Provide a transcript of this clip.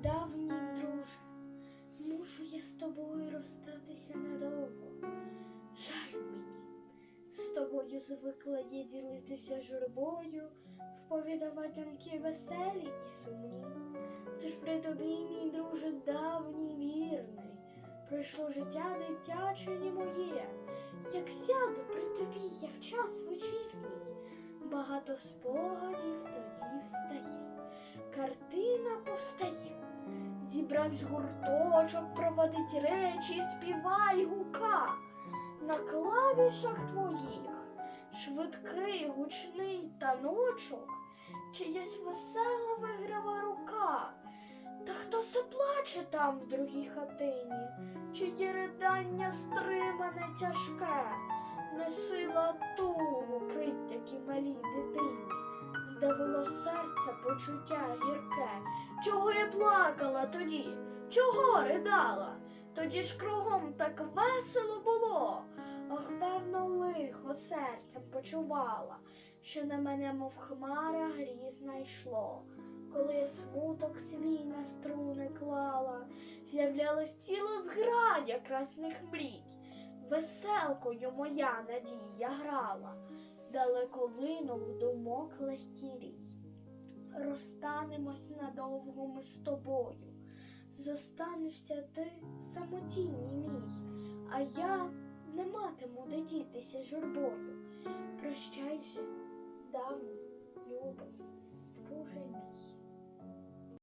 давній друже, мушу я з тобою розстатися надовго. Жаль мені, з тобою звикла я ділитися журбою, вповідувати думки веселі і сумні. Ти ж при тобі, мій друже, давній вірний, пройшло життя дитяче і моє. Як сяду при тобі я в час вечірній, багато спогадів тоді встає, картина повстає. Зібравсь гурточок, проводить речі, співай гука. На клавішах твоїх швидкий гучний таночок, чиясь весела виграва рука. Та хто се плаче там в другій хатині, чиє ридання стримане тяжке, не сила тугу притяки малій дитині, здавило серце почуття гірке. Чого я плакала тоді? Чого ридала? Тоді ж кругом так весело було. Ах, певно, лихо серцем почувала, що на мене, мов хмара, грізна йшло. Коли я смуток свій на струни клала, з'являлась ціла зграя красних мрій. Веселкою моя надія грала, далеко линув думок легкий рій. Розстанемось надовго ми з тобою. Зостанешся ти в самотінні мій, а я не матиму де дітися журбою. Прощай же, давній.